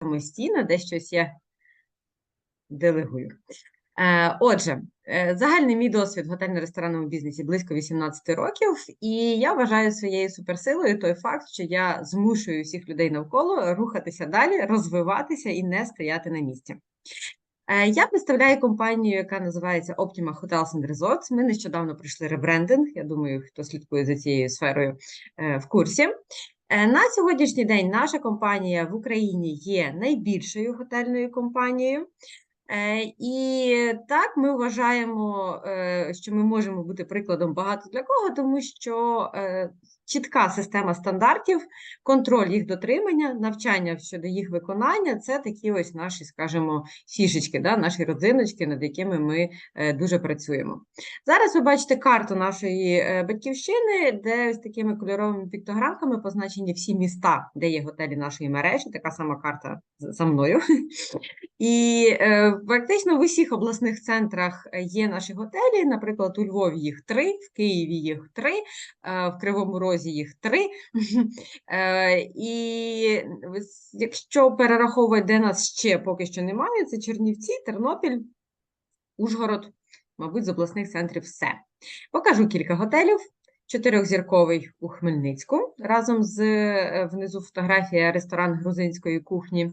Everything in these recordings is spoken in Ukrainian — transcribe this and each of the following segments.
самостійно, де щось я делегую. Е, Отже, е, загальний мій досвід в готельно-ресторанному бізнесі близько 18 років, і я вважаю своєю суперсилою той факт, що я змушую всіх людей навколо рухатися далі, розвиватися і не стояти на місці. Е, Я представляю компанію, яка називається Optima Hotels and Resorts. Ми нещодавно пройшли ребрендинг. Я думаю, хто слідкує за цією сферою в курсі. Е, На сьогоднішній день наша компанія в Україні є найбільшою готельною компанією. Е, І так ми вважаємо, е, що ми можемо бути прикладом багато для кого, тому що чітка система стандартів, контроль їх дотримання, навчання щодо їх виконання це такі ось наші, скажімо, фішечки, да, наші родзиночки, над якими ми е, дуже працюємо. Зараз ви бачите карту нашої е, батьківщини, де ось такими кольоровими піктограмками позначені всі міста, де є готелі нашої мережі. Така сама карта за мною. І е, практично в усіх обласних центрах є наші готелі. Наприклад, у Львові їх три, в Києві їх три, в Кривому Розі їх три. Е, І якщо перераховувати, де нас ще поки що немає, це Чернівці, Тернопіль, Ужгород, мабуть, з обласних центрів все. Покажу кілька готелів. Чотирьохзірковий у Хмельницьку разом з е, внизу фотографія ресторан грузинської кухні.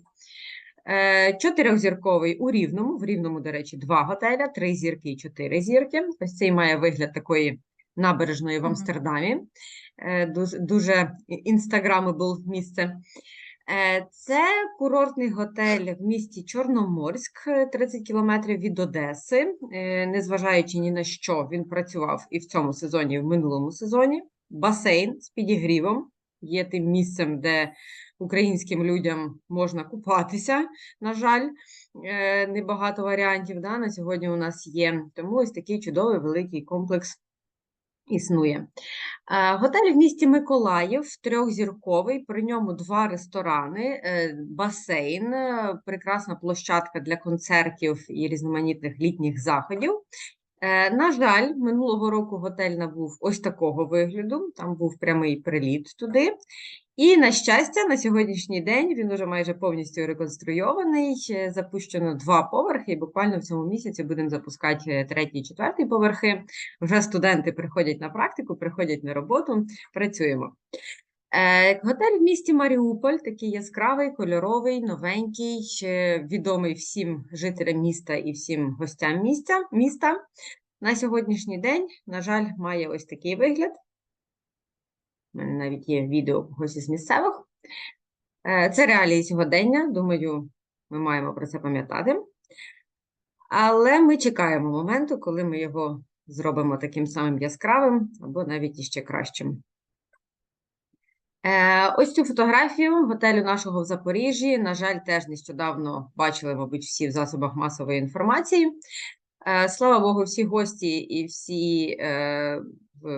Е, Чотирьохзірковий у Рівному. В Рівному, до речі, два готеля, три зірки і чотири зірки. Ось цей має вигляд такої набережної в Амстердамі. Е, Дуже, дуже інстаграмабл місце. Е, Це курортний готель в місті Чорноморськ, е, 30 кілометрів від Одеси. Е, Незважаючи ні на що, він працював і в цьому сезоні, і в минулому сезоні. Басейн з підігрівом є тим місцем, де українським людям можна купатися. На жаль, Е, небагато варіантів да, на сьогодні у нас є. Тому ось такий чудовий великий комплекс існує. Е, Готель в місті Миколаїв, трьохзірковий, при ньому два ресторани, е, басейн, е, прекрасна площадка для концертів і різноманітних літніх заходів. На жаль, минулого року готель набув ось такого вигляду, там був прямий приліт туди. І, на щастя, на сьогоднішній день він уже майже повністю реконструйований. Запущено два поверхи, і буквально в цьому місяці будемо запускати е, третій і четвертий поверхи. Вже студенти приходять на практику, приходять на роботу, працюємо. Е, Готель в місті Маріуполь, такий яскравий, кольоровий, новенький, відомий всім жителям міста і всім гостям місця, міста. На сьогоднішній день, на жаль, має ось такий вигляд. Мене навіть є відео когось із місцевих. Е, Це реалії сьогодення. Думаю, ми маємо про це пам'ятати. Але ми чекаємо моменту, коли ми його зробимо таким самим яскравим або навіть іще кращим. Е, Ось цю фотографію готелю нашого в Запоріжжі. На жаль, теж нещодавно бачили, мабуть, всі в засобах масової інформації. Е, Слава Богу, всі гості і всі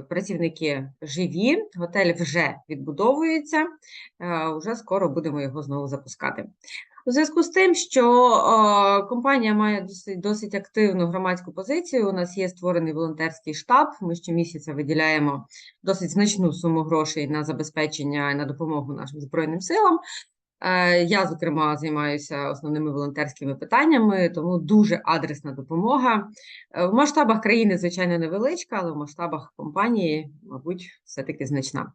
працівники живі. Готель вже відбудовується. Е, Уже скоро будемо його знову запускати. У зв'язку з тим, що е, компанія має досить, досить активну громадську позицію, у нас є створений волонтерський штаб. Ми щомісяця виділяємо досить значну суму грошей на забезпечення і на допомогу нашим Збройним силам. Е, Я, зокрема, займаюся основними волонтерськими питаннями, тому дуже адресна допомога. Е, В масштабах країни, звичайно, невеличка, але в масштабах компанії, мабуть, все-таки значна.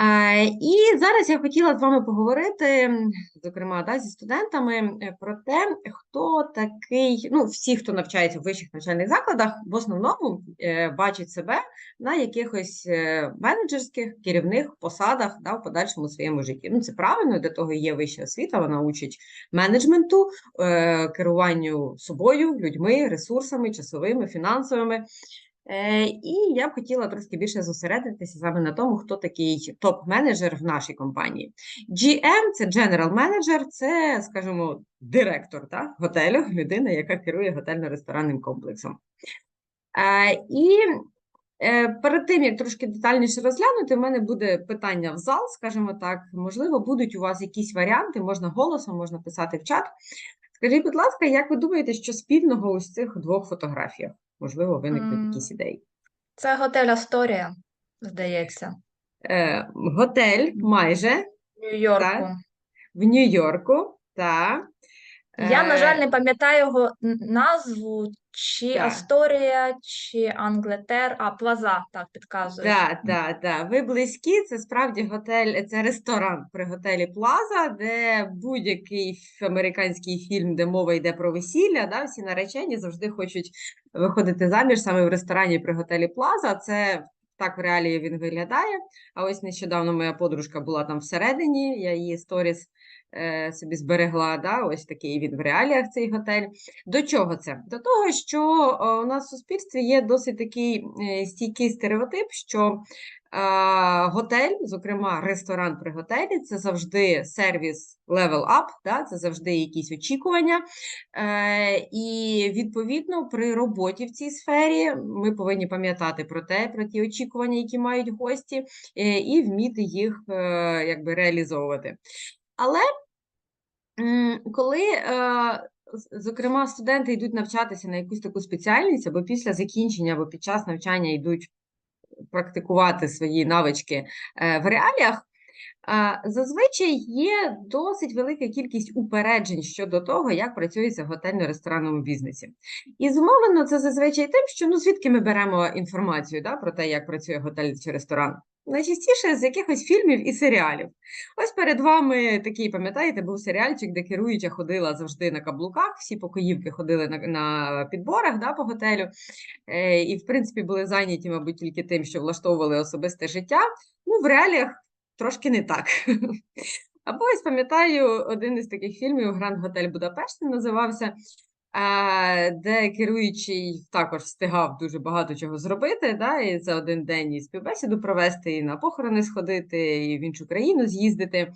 Е, І зараз я хотіла з вами поговорити, зокрема, да, зі студентами, е, про те, хто такий, ну, всі, хто навчається в вищих навчальних закладах, в основному е, бачать себе на якихось менеджерських керівних посадах да, в подальшому своєму житті. Ну, це правильно, для того є вища освіта, вона учить менеджменту, керуванню собою, людьми, ресурсами, часовими, фінансовими. Е, І я б хотіла трошки більше зосередитися саме на тому, хто такий топ-менеджер в нашій компанії. GM – це General Manager, це, скажімо, директор та, готелю, людина, яка керує готельно-ресторанним комплексом. Е, І е, перед тим, як трошки детальніше розглянути, в мене буде питання в зал, скажімо так. Можливо, будуть у вас якісь варіанти, можна голосом, можна писати в чат. Скажіть, будь ласка, як ви думаєте, що спільного у цих двох фотографіях? Можливо, виникнуть mm. якісь ідеї. Це готель Асторія, здається, Е, готель майже, в Нью-Йорку. Так. в Нью-Йорку. Та. Я, на Е, жаль, не пам'ятаю його назву, чи Так. Асторія, чи Англетер, а Плаза, так підказує. Так, так, так. Ви близькі. Це справді готель, це ресторан при готелі Плаза, де будь-який ф- американський фільм, де мова йде про весілля, да, всі наречені завжди хочуть виходити заміж саме в ресторані при готелі Плаза. Це так в реалії він виглядає. А ось нещодавно моя подружка була там всередині, я її сторіс е, собі зберегла. Да, ось такий він в реаліях цей готель. До чого це? До того, що е, у нас в суспільстві є досить такий е, стійкий стереотип, що готель, зокрема ресторан при готелі, це завжди сервіс level up, да, це завжди якісь очікування. Е, і відповідно при роботі в цій сфері ми повинні пам'ятати про те, про ті очікування, які мають гості, е, і вміти їх е, якби реалізовувати. Але Коли, е, зокрема, студенти йдуть навчатися на якусь таку спеціальність, або після закінчення, або під час навчання йдуть практикувати свої навички е, в реаліях, зазвичай є досить велика кількість упереджень щодо того, як працюється в готельно-ресторанному бізнесі. І зумовлено це зазвичай тим, що ну звідки ми беремо інформацію да, про те, як працює готель чи ресторан. Найчастіше з якихось фільмів і серіалів. Ось перед вами такий, пам'ятаєте, був серіальчик, де керуюча ходила завжди на каблуках, всі покоївки ходили на, на підборах да, по готелю. Е, і, в принципі, були зайняті, мабуть, тільки тим, що влаштовували особисте життя. Ну, в реаліях трошки не так. Або ось пам'ятаю один із таких фільмів Гранд Готель Будапешт називався, де керуючий також встигав дуже багато чого зробити, да, і за один день і співбесіду провести, і на похорони сходити, і в іншу країну з'їздити.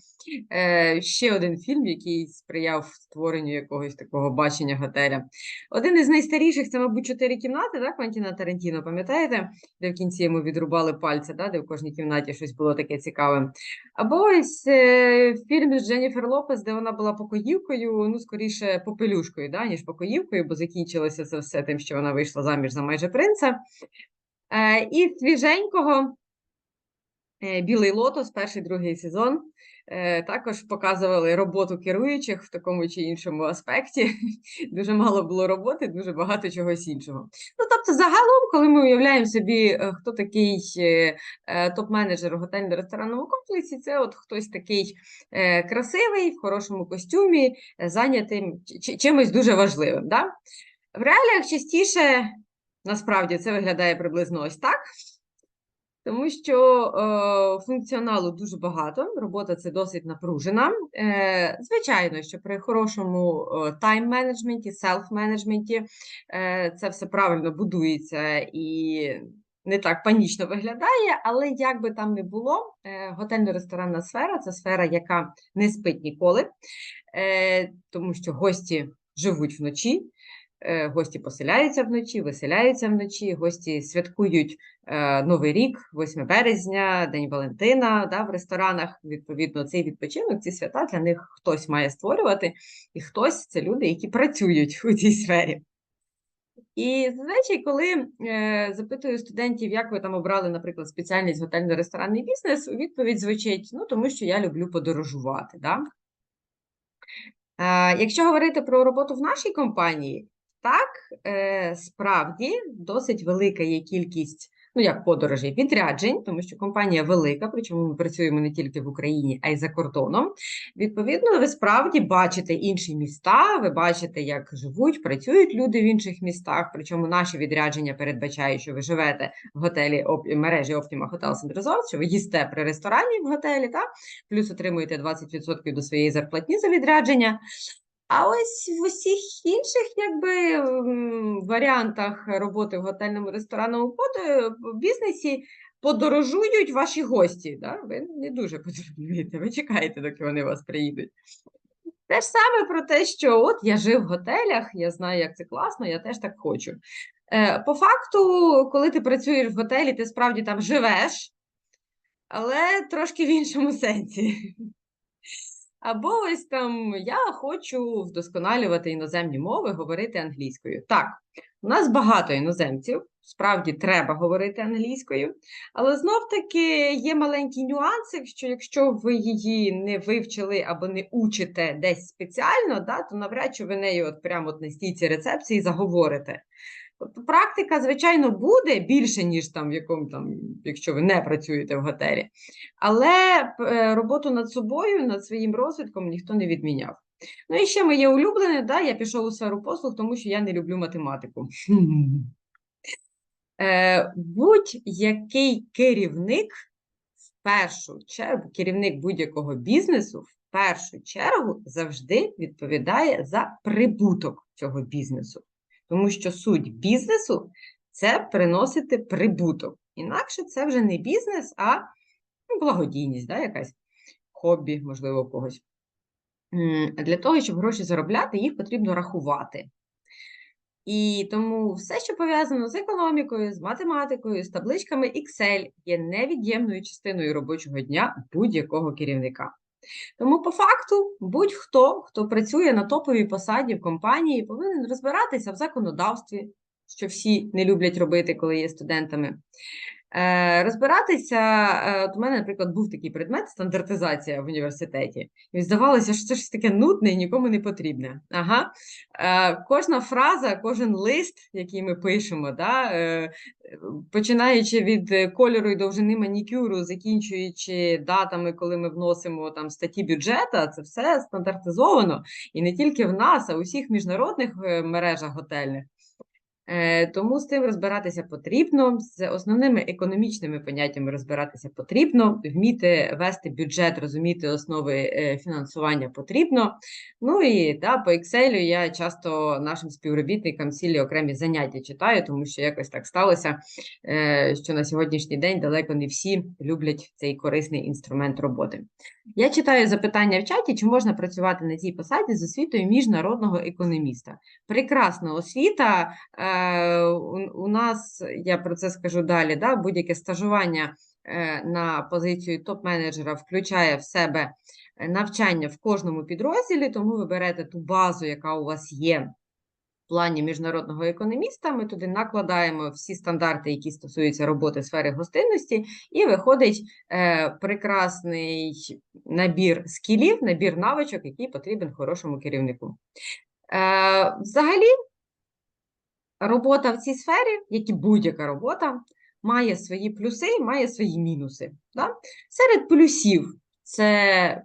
Е, ще один фільм, який сприяв створенню якогось такого бачення готеля. Один із найстаріших це, мабуть, чотири кімнати, да, Квентіна Тарантіно, пам'ятаєте, де в кінці йому відрубали пальця, да, де в кожній кімнаті щось було таке цікаве. Або ось е, фільм з Дженніфер Лопес, де вона була покоївкою, ну, скоріше, попелюшкою, да, ніж покоївкою, бо закінчилося це все тим, що вона вийшла заміж за майже принца. Е, і свіженького е, Білий лотос, перший другий сезон. Е, Також показували роботу керуючих в такому чи іншому аспекті. Дуже мало було роботи, дуже багато чогось іншого. Ну, тобто, загалом, коли ми уявляємо собі, е, хто такий е, топ-менеджер готельно-ресторанному комплексі, це от хтось такий красивий, в хорошому костюмі, зайнятим чимось дуже важливим. Да? В реаліях частіше, насправді, це виглядає приблизно ось так. Тому що е, функціоналу дуже багато, робота це досить напружена. Е, звичайно, що при хорошому тайм-менеджменті, селф-менеджменті е, це все правильно будується і не так панічно виглядає, але як би там не було, е, готельно-ресторанна сфера це сфера, яка не спить ніколи, е, тому що гості живуть вночі. Е, Гості поселяються вночі, виселяються вночі, гості святкують е, Новий рік, 8 березня, День Валентина да, в ресторанах. Відповідно, цей відпочинок, ці свята для них хтось має створювати, і хтось це люди, які працюють у цій сфері. І зазвичай, коли е, запитую студентів, як ви там обрали, наприклад, спеціальність готельно-ресторанний бізнес, у відповідь звучить: ну, тому що я люблю подорожувати. Да? Е, якщо говорити про роботу в нашій компанії, так, е, справді досить велика є кількість, ну як подорожей, відряджень, тому що компанія велика, причому ми працюємо не тільки в Україні, а й за кордоном. Відповідно, ви справді бачите інші міста, ви бачите, як живуть, працюють люди в інших містах. Причому наші відрядження передбачають, що ви живете в готелі мережі Optima Hotel Center Resort, що ви їсте при ресторані в готелі, так? плюс отримуєте 20% до своєї зарплатні за відрядження. А ось в усіх інших якби, варіантах роботи в готельному ресторанному бізнесі подорожують ваші гості. Да? Ви не дуже подорожуєте, ви чекаєте, доки вони вас приїдуть. Те ж саме про те, що от я жив в готелях, я знаю, як це класно, я теж так хочу. Е, По факту, коли ти працюєш в готелі, ти справді там живеш, але трошки в іншому сенсі. Або ось там я хочу вдосконалювати іноземні мови, говорити англійською. Так, у нас багато іноземців, справді треба говорити англійською, але знов таки є маленький нюансик, що якщо ви її не вивчили або не учите десь спеціально, да, то навряд чи ви нею от прямо от на стійці рецепції заговорите. Практика, звичайно, буде більше, ніж там, в якому там, якщо ви не працюєте в готелі. Але е, роботу над собою, над своїм розвитком ніхто не відміняв. Ну і ще моє улюблене, да, я пішов у сферу послуг, тому що я не люблю математику. Е, Будь-який керівник в першу чергу, керівник будь-якого бізнесу в першу чергу завжди відповідає за прибуток цього бізнесу. Тому що суть бізнесу це приносити прибуток. Інакше це вже не бізнес, а ну, благодійність, да, якась хобі, можливо, когось. Для того, щоб гроші заробляти, їх потрібно рахувати. І тому все, що пов'язано з економікою, з математикою, з табличками Excel, є невід'ємною частиною робочого дня будь-якого керівника. Тому, по факту, будь-хто, хто працює на топовій посаді в компанії, повинен розбиратися в законодавстві, що всі не люблять робити, коли є студентами. Е, розбиратися, е, от у мене, наприклад, був такий предмет стандартизація в університеті. І здавалося, що це щось таке нудне і нікому не потрібне. Ага. Е, кожна фраза, кожен лист, який ми пишемо, да, починаючи від кольору і довжини манікюру, закінчуючи датами, коли ми вносимо там статті бюджета, це все стандартизовано. І не тільки в нас, а у всіх міжнародних мережах готельних. Е, Тому з цим розбиратися потрібно, з основними економічними поняттями розбиратися потрібно, вміти вести бюджет, розуміти основи е, фінансування потрібно. Ну і да, по Excel я часто нашим співробітникам цілі окремі заняття читаю, тому що якось так сталося, е, що на сьогоднішній день далеко не всі люблять цей корисний інструмент роботи. Я читаю запитання в чаті, чи можна працювати на цій посаді з освітою міжнародного економіста. Прекрасна освіта. Е, у, нас, я про це скажу далі, да, будь-яке стажування е, на позицію топ-менеджера включає в себе е, навчання в кожному підрозділі, тому ви берете ту базу, яка у вас є в плані міжнародного економіста. Ми туди накладаємо всі стандарти, які стосуються роботи в сфері гостинності, і виходить е, прекрасний набір скілів, набір навичок, який потрібен хорошому керівнику. Е, взагалі, робота в цій сфері, як і будь-яка робота, має свої плюси, і має свої мінуси. Да? Серед плюсів це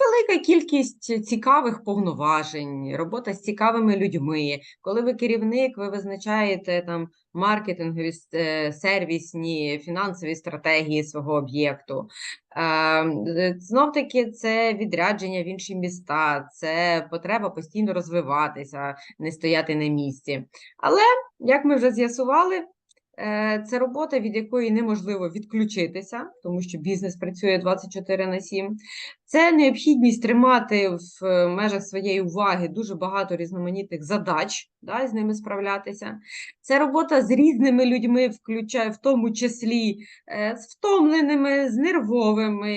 велика кількість цікавих повноважень, робота з цікавими людьми. Коли ви керівник, ви визначаєте там маркетингові, е, сервісні, фінансові стратегії свого об'єкту. Е, Знов таки, це відрядження в інші міста, це потреба постійно розвиватися, не стояти на місці. Але, як ми вже з'ясували, е, це робота, від якої неможливо відключитися, тому що бізнес працює 24 на 7. Це необхідність тримати в е, межах своєї уваги дуже багато різноманітних задач, да, з ними справлятися. Це робота з різними людьми, включає в тому числі е, з втомленими, з нервовими,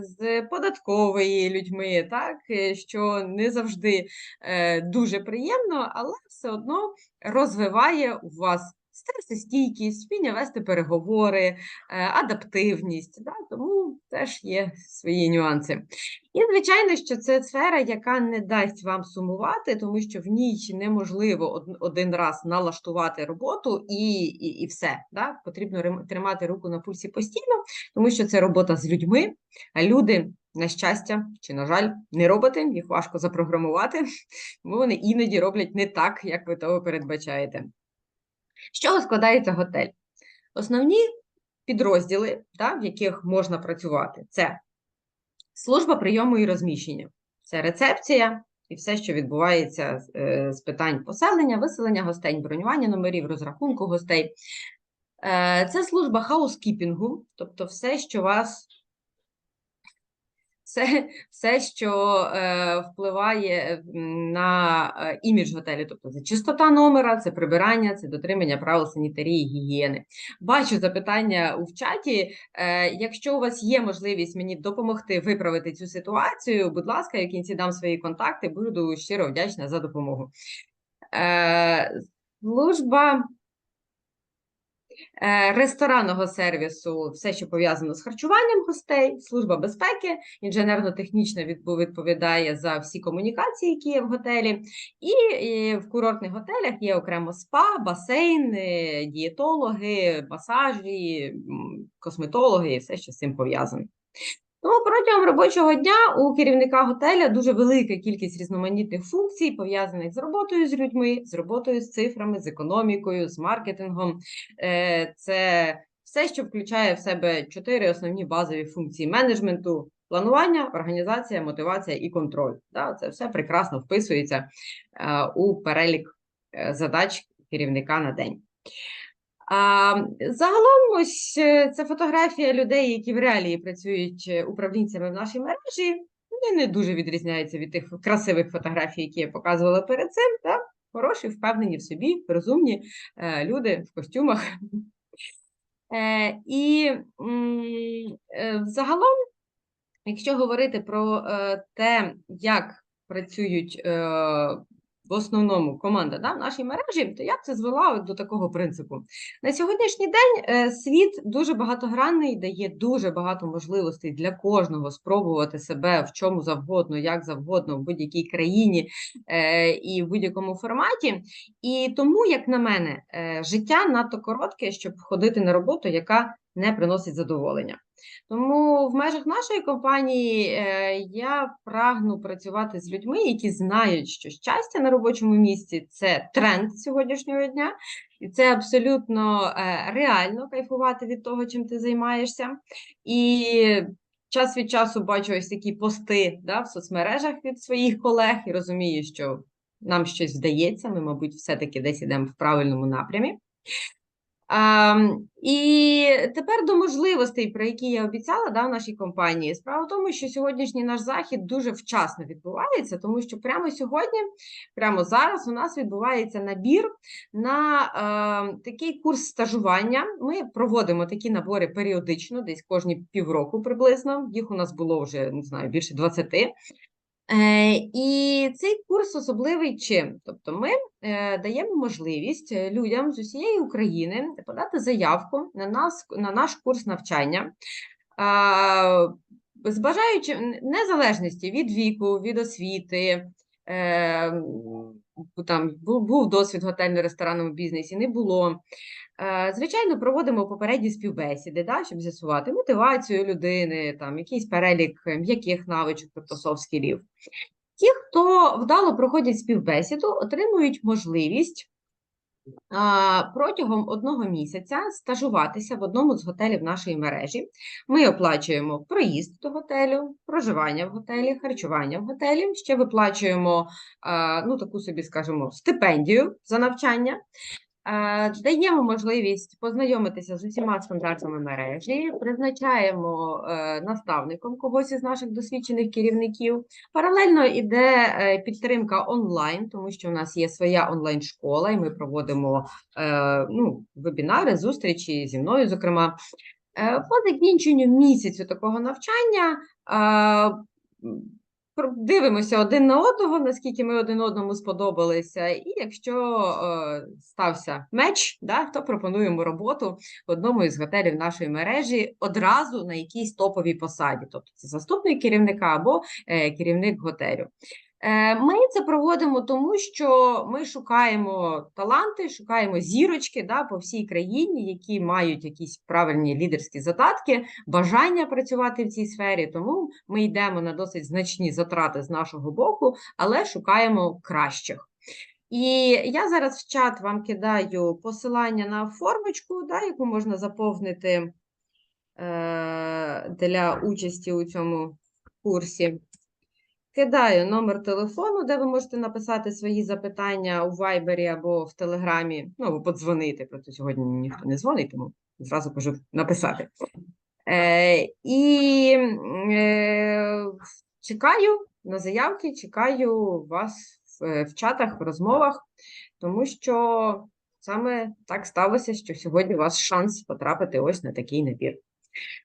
з податкової людьми, так, е, що не завжди е, дуже приємно, але все одно розвиває у вас стресостійкість, вміння вести переговори, е, адаптивність. Да? Тому теж є свої нюанси. І, звичайно, що це сфера, яка не дасть вам сумувати, тому що в ній неможливо один раз налаштувати роботу і, і, і все. Да? Потрібно тримати руку на пульсі постійно, тому що це робота з людьми, а люди. На щастя чи, на жаль, не роботи, їх важко запрограмувати, бо вони іноді роблять не так, як ви того передбачаєте. З чого складається готель? Основні підрозділи, да, в яких можна працювати, це служба прийому і розміщення, це рецепція і все, що відбувається з, е, питань поселення, виселення гостей, бронювання номерів, розрахунку гостей. Е, Це служба хаускіпінгу, тобто все, що вас все, все, що е, впливає на е, імідж готелю. Тобто це чистота номера, це прибирання, це дотримання правил санітарії, гігієни. Бачу запитання у чаті. Е, якщо у вас є можливість мені допомогти виправити цю ситуацію, будь ласка, я в кінці дам свої контакти, буду щиро вдячна за допомогу. Е, служба ресторанного сервісу, все, що пов'язано з харчуванням гостей, служба безпеки, інженерно-технічна відповідає за всі комунікації, які є в готелі. І, і в курортних готелях є окремо спа, басейн, е, дієтологи, масажі, косметологи і все, що з цим пов'язано. Тому протягом робочого дня у керівника готеля дуже велика кількість різноманітних функцій, пов'язаних з роботою з людьми, з роботою з цифрами, з економікою, з маркетингом. Е, Це все, що включає в себе чотири основні базові функції менеджменту: планування, організація, мотивація і контроль. Да, Це все прекрасно вписується е, у перелік е, задач керівника на день. А, загалом, ось е, це фотографія людей, які в реалії працюють е, управлінцями в нашій мережі. Вони не дуже відрізняються від тих красивих фотографій, які я показувала перед цим. Так? Хороші, впевнені в собі, розумні е, люди в костюмах. І загалом, якщо говорити про те, як працюють в основному команда да, в нашій мережі, то я б це звела до такого принципу. На сьогоднішній день е, світ дуже багатогранний, дає дуже багато можливостей для кожного спробувати себе в чому завгодно, як завгодно, в будь-якій країні е, і в будь-якому форматі. І тому, як на мене, е, життя надто коротке, щоб ходити на роботу, яка не приносить задоволення. Тому в межах нашої компанії е, я прагну працювати з людьми, які знають, що щастя на робочому місці це тренд сьогоднішнього дня, і це абсолютно е, реально кайфувати від того, чим ти займаєшся. І час від часу бачу ось такі пости да, в соцмережах від своїх колег і розумію, що нам щось вдається, ми, мабуть, все-таки десь ідемо в правильному напрямі. А, і тепер до можливостей, про які я обіцяла да, в нашій компанії. Справа в тому, що сьогоднішній наш захід дуже вчасно відбувається, тому що прямо сьогодні, прямо зараз, у нас відбувається набір на е, такий курс стажування. Ми проводимо такі набори періодично, десь кожні півроку приблизно. Їх у нас було вже не знаю більше 20. Е, і цей курс особливий чим? Тобто ми е, даємо можливість е, людям з усієї України подати заявку на нас на наш курс навчання, з бажаючи незалежності від віку, від освіти. Там був, був досвід в готельно-ресторанному бізнесі, не було. Е, Звичайно, проводимо попередні співбесіди, да, щоб з'ясувати мотивацію людини, там якийсь перелік е, м'яких навичок, тобто soft. Ті, хто вдало проходять співбесіду, отримують можливість протягом одного місяця стажуватися в одному з готелів нашої мережі. Ми оплачуємо проїзд до готелю, проживання в готелі, харчування в готелі. Ще виплачуємо а, ну, таку собі, скажімо, стипендію за навчання. Даємо можливість познайомитися з усіма стандартами мережі, призначаємо е, наставником когось із наших досвідчених керівників. Паралельно йде е, підтримка онлайн, тому що у нас є своя онлайн-школа, і ми проводимо е, ну, вебінари, зустрічі зі мною, зокрема. По закінченню місяцю такого навчання дивимося один на одного, наскільки ми один одному сподобалися. І якщо е, стався меч, да, то пропонуємо роботу в одному із готелів нашої мережі одразу на якійсь топовій посаді, тобто це заступник керівника або е, керівник готелю. Е, Ми це проводимо тому, що ми шукаємо таланти, шукаємо зірочки да, по всій країні, які мають якісь правильні лідерські задатки, бажання працювати в цій сфері. Тому ми йдемо на досить значні затрати з нашого боку, але шукаємо кращих. І я зараз в чат вам кидаю посилання на формочку, да, яку можна заповнити е, для участі у цьому курсі. Кидаю номер телефону, де ви можете написати свої запитання у Вайбері або в Телеграмі, ну або подзвонити. Просто сьогодні ніхто не дзвонить, тому зразу кажу написати. Е, і е, чекаю на заявки, чекаю вас в, е, в чатах, в розмовах, тому що саме так сталося, що сьогодні у вас шанс потрапити ось на такий набір.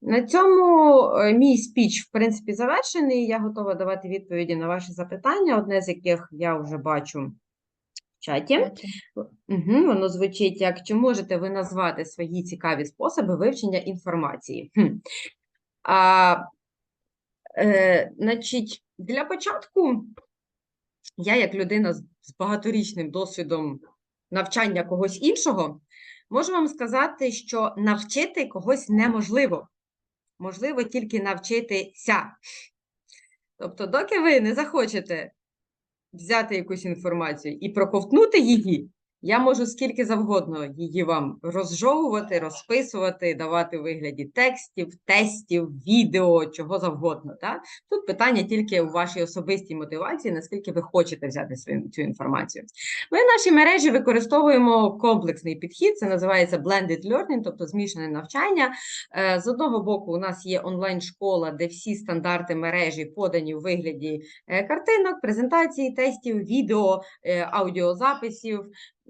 На цьому е, мій спіч, в принципі, завершений. Я готова давати відповіді на ваші запитання, одне з яких я вже бачу в чаті. Угу, воно звучить як чи можете ви назвати свої цікаві способи вивчення інформації? Хм. А, е, значить, для початку я, як людина з з багаторічним досвідом навчання когось іншого, можу вам сказати, що навчити когось неможливо. Можливо тільки навчитися. Тобто, доки ви не захочете взяти якусь інформацію і проковтнути її, я можу скільки завгодно її вам розжовувати, розписувати, давати вигляді текстів, тестів, відео, чого завгодно. Так? Тут питання тільки у вашій особистій мотивації, наскільки ви хочете взяти цю інформацію. Ми в нашій мережі використовуємо комплексний підхід, це називається blended learning, тобто змішане навчання. Е, З одного боку, у нас є онлайн-школа, де всі стандарти мережі подані у вигляді е, картинок, презентацій, тестів, відео, е, аудіозаписів.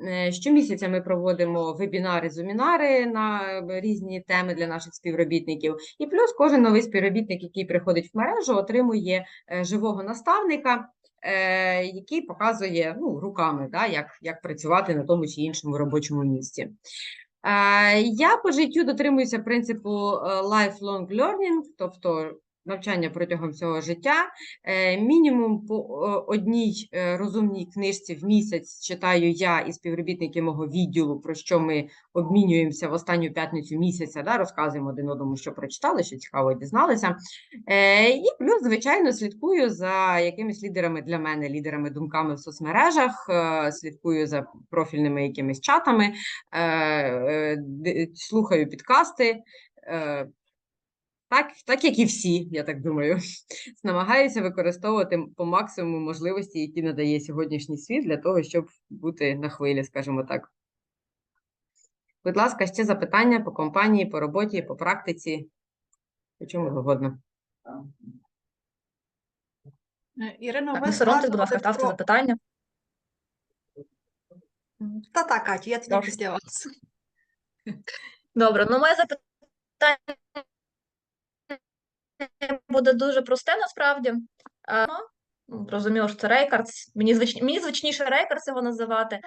Е, Щомісяця ми проводимо вебінари, зумінари на е, різні теми для наших співробітників. І плюс кожен новий співробітник, який приходить в мережу, отримує е, живого наставника, який показує ну, руками, да, як, як працювати на тому чи іншому робочому місці. Я по життю дотримуюся принципу lifelong learning, тобто навчання протягом всього життя. Е, Мінімум по одній е, розумній книжці в місяць читаю я і співробітники мого відділу, про що ми обмінюємося в останню п'ятницю місяця, да, розказуємо один одному, що прочитали, що цікаво дізналися. Е, І плюс, звичайно, слідкую за якимись лідерами для мене, лідерами думками в соцмережах, слідкую за профільними якимись чатами, слухаю підкасти. Так, так, як і всі, я так думаю, намагаюся використовувати по максимуму можливості, які надає сьогоднішній світ, для того, щоб бути на хвилі, скажімо так. Будь ласка, ще запитання по компанії, по роботі, по практиці, по чому завгодно. Е, Ірино, Так, ви соромтесь, будь ласка, ставте про- запитання. Та так, Катю, я тоді після вас. Добре, ну моє запитання буде дуже просте насправді. Е, ну, що це Рейкардс. Мені звич... мені звичніше Рейкардс його називати.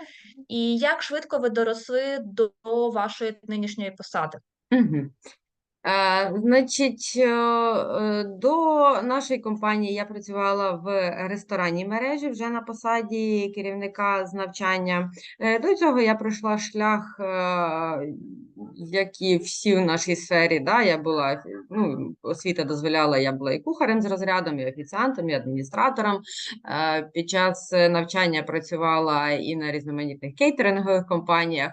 І як швидко ви доросли до вашої нинішньої посади? Угу. Е, значить, е, до нашої компанії я працювала в ресторанній мережі вже на посаді керівника з навчання. Е, До цього я пройшла шлях, як і всі в нашій сфері. Да? Я була, ну, освіта дозволяла, я була і кухарем з розрядом, і офіціантом, і адміністратором. Під час навчання працювала і на різноманітних кейтерингових компаніях.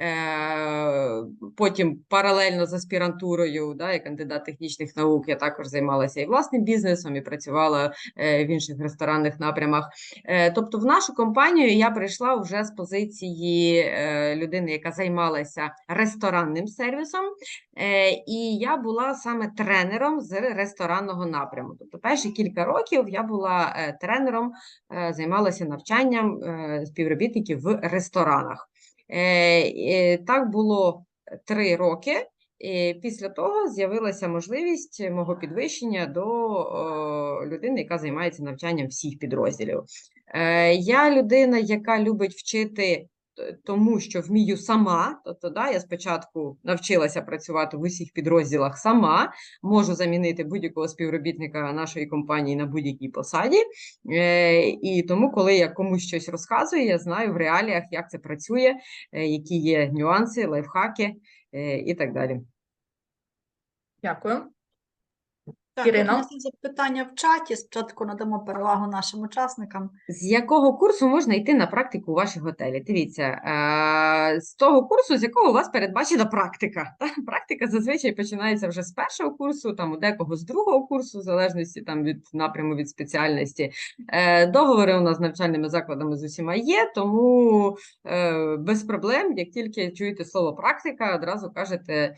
Е, Потім паралельно з аспірантурою, да, як кандидат технічних наук, я також займалася і власним бізнесом, і працювала е, в інших ресторанних напрямах. Е, Тобто, в нашу компанію я прийшла вже з позиції людини, яка займалася ресторанним сервісом, і я була саме тренером з ресторанного напряму. Тобто, перші кілька років я була тренером, займалася навчанням співробітників в ресторанах. Е, Так було три роки. І після того з'явилася можливість мого підвищення до людини, яка займається навчанням всіх підрозділів. Е, Я людина, яка любить вчити тому, що вмію сама. Тобто, да, я спочатку навчилася працювати в усіх підрозділах сама, можу замінити будь-якого співробітника нашої компанії на будь-якій посаді. Е, І тому, коли я комусь щось розказую, я знаю в реаліях, як це працює, е, які є нюанси, лайфхаки е, і так далі. Дякую. Так, Ірино? у нас є запитання в чаті. Спочатку надамо перевагу нашим учасникам. З якого курсу можна йти на практику у ваші готелі? Дивіться, е, з того курсу, з якого у вас передбачена практика. Практика зазвичай починається вже з першого курсу, там у декого з другого курсу, в залежності там від напряму від спеціальності. Е, Договори у нас з навчальними закладами з усіма є, тому е, без проблем, як тільки чуєте слово практика, одразу кажете,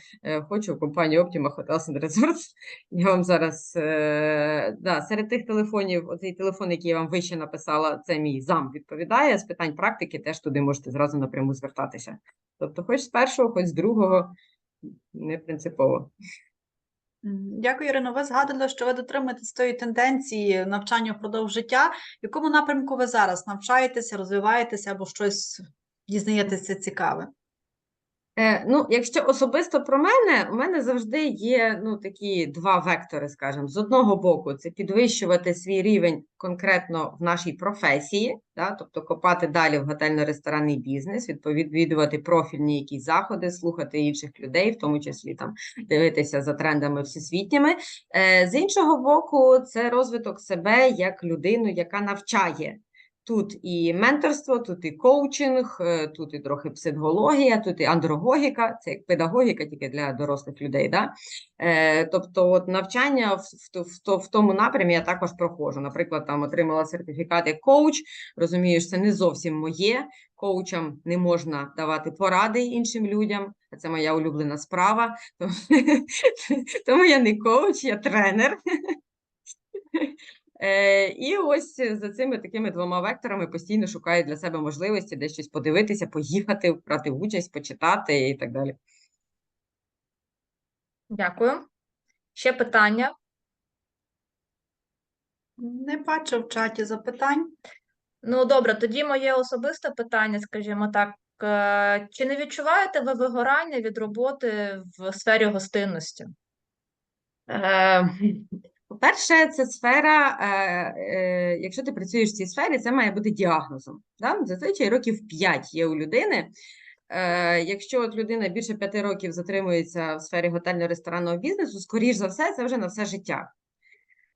хочу в компанію Optima Hotels and Resorts. Я вам зараз е, да, серед тих телефонів, оцей телефон, який я вам вище написала, це мій зам відповідає. З питань практики теж туди можете зразу напряму звертатися. Тобто, хоч з першого, хоч з другого, не принципово. Дякую, Ірино. Ви згадували, що ви дотримуєтесь тої тенденції навчання впродовж життя. В якому напрямку ви зараз навчаєтеся, розвиваєтеся або щось дізнаєтеся цікаве? Е, ну, якщо особисто про мене, у мене завжди є ну, такі два вектори, скажімо. З одного боку, це підвищувати свій рівень конкретно в нашій професії, да, тобто копати далі в готельно-ресторанний бізнес, відповідувати профільні якісь заходи, слухати інших людей, в тому числі там дивитися за трендами всесвітніми. Е, з іншого боку, це розвиток себе як людину, яка навчає. Тут і менторство, тут і коучинг, е, тут і трохи психологія, тут і андрогогіка, це як педагогіка тільки для дорослих людей. Да? Е, тобто, от навчання в, в, в, тому напрямі я також проходжу. Наприклад, там отримала сертифікат як коуч. Розумію, що це не зовсім моє. Коучам не можна давати поради іншим людям. Це моя улюблена справа. Тому я не коуч, я тренер. Е, і ось за цими такими двома векторами постійно шукаю для себе можливості десь щось подивитися, поїхати, брати участь, почитати і так далі. Дякую. Ще питання? Не бачу в чаті запитань. Ну, добре, тоді моє особисте питання, скажімо так. е, Чи не відчуваєте ви вигорання від роботи в сфері гостинності? По-перше, це сфера, е, е, якщо ти працюєш в цій сфері, це має бути діагнозом. Да? Зазвичай років 5 є у людини. Е, Якщо от людина більше 5 років затримується в сфері готельно-ресторанного бізнесу, скоріш за все, це вже на все життя.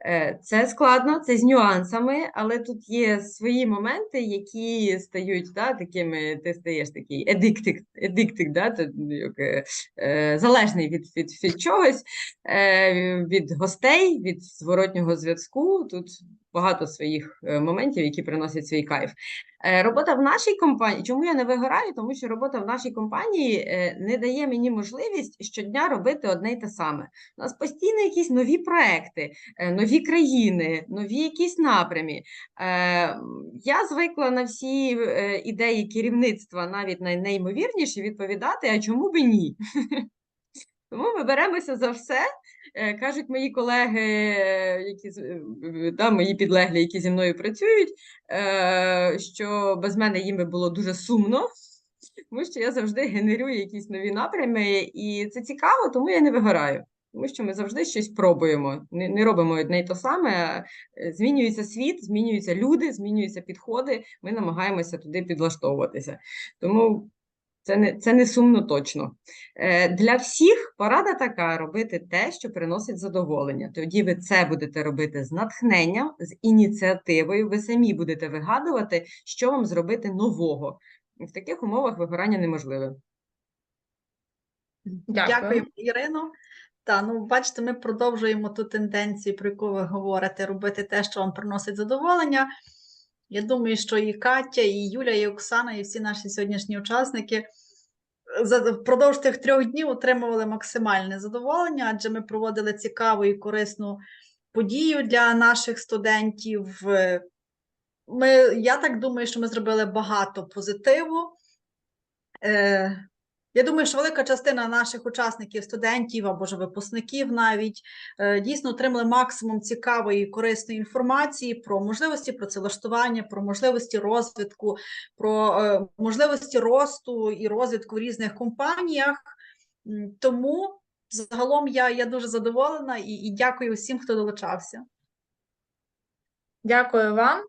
Е, Це складно, це з нюансами, але тут є свої моменти, які стають да, такими, ти стаєш такий едиктик, едиктик да, то, як, е, е, залежний від, від, від чогось, е, від гостей, від зворотнього зв'язку. Тут багато своїх е, моментів, які приносять свій кайф. Е, Робота в нашій компанії, чому я не вигораю? Тому що робота в нашій компанії е, не дає мені можливість щодня робити одне й те саме. У нас постійно якісь нові проекти, нові країни, нові якісь напрямі. Я звикла на всі ідеї керівництва, навіть на найнеймовірніші, відповідати, а чому би ні? Тому ми беремося за все. Е, Кажуть мої колеги, які да, мої підлеглі, які зі мною працюють, е, що без мене їм би було дуже сумно, тому що я завжди генерую якісь нові напрями, і це цікаво, тому я не вигораю. Тому що ми завжди щось пробуємо, не, не робимо одне й то саме. е, Змінюється світ, змінюються люди, змінюються підходи. Ми намагаємося туди підлаштовуватися. Тому це не, це не сумно точно. Е, Для всіх порада така: робити те, що приносить задоволення. Тоді ви це будете робити з натхненням, з ініціативою. Ви самі будете вигадувати, що вам зробити нового. В таких умовах вигорання неможливе. Дякую. Дякую, Ірино. Та, ну, бачите, ми продовжуємо ту тенденцію, про яку ви говорите, робити те, що вам приносить задоволення. Я думаю, що і Катя, і Юля, і Оксана, і всі наші сьогоднішні учасники за- впродовж тих трьох днів отримували максимальне задоволення, адже ми проводили цікаву і корисну подію для наших студентів. Е, Ми, я так думаю, що ми зробили багато позитиву. Е, я думаю, що велика частина наших учасників, студентів або ж випускників навіть е, дійсно отримали максимум цікавої і корисної інформації про можливості працевлаштування, про можливості розвитку, про е, можливості росту і розвитку в різних компаніях. Тому загалом я, я дуже задоволена і, і дякую всім, хто долучався. Дякую вам.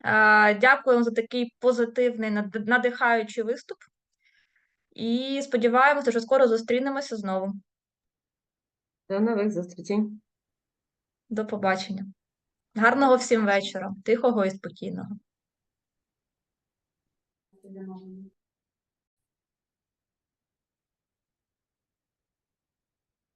А, Дякуємо за такий позитивний, надихаючий виступ. І сподіваємося, що скоро зустрінемося знову. До нових зустрічей. До побачення. Гарного всім вечора, тихого і спокійного.